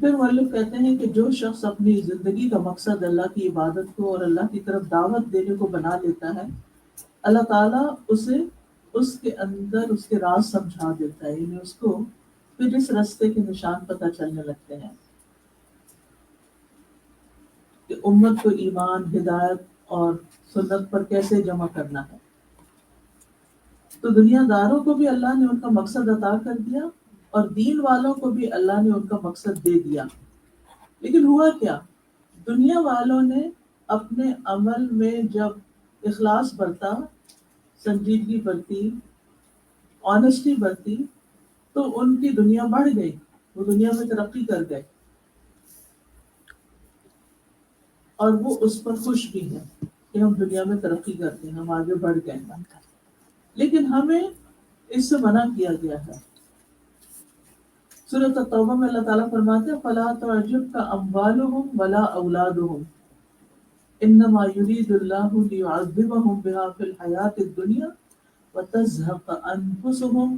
پھر مولف کہتے ہیں کہ جو شخص اپنی زندگی کا مقصد اللہ کی عبادت کو اور اللہ کی طرف دعوت دینے کو بنا لیتا ہے، اللہ تعالیٰ اسے اس کے اندر اس کے راز سمجھا دیتا ہے یعنی اس کو پھر اس رستے کے نشان پتہ چلنے لگتے ہیں۔ کہ امت کو ایمان، ہدایت اور سنت پر کیسے جمع کرنا ہے۔ تو دنیا داروں کو بھی اللہ نے ان کا مقصد عطا کر دیا اور دین والوں کو بھی اللہ نے ان کا مقصد دے دیا۔ لیکن ہوا کیا؟ دنیا والوں نے اپنے عمل میں جب اخلاص برتا، سنجیدگی برتی آنےسٹی برتی، تو ان کی دنیا بڑھ گئی، وہ دنیا میں ترقی کر گئے۔ اور وہ اس پر خوش بھی ہیں کہ ہم دنیا میں ترقی کرتے ہیں، ہم آگے بڑھ گئے لیکن ہمیں اس سے منع کیا گیا ہے۔ صورت توبہ میں اللہ تعالیٰ فرماتے ہیں، فلا تعجب کا اموالهم ولا اولادهم انما يريد الله ليعذبهم بها في الحياة الدنيا وتزهق انفسهم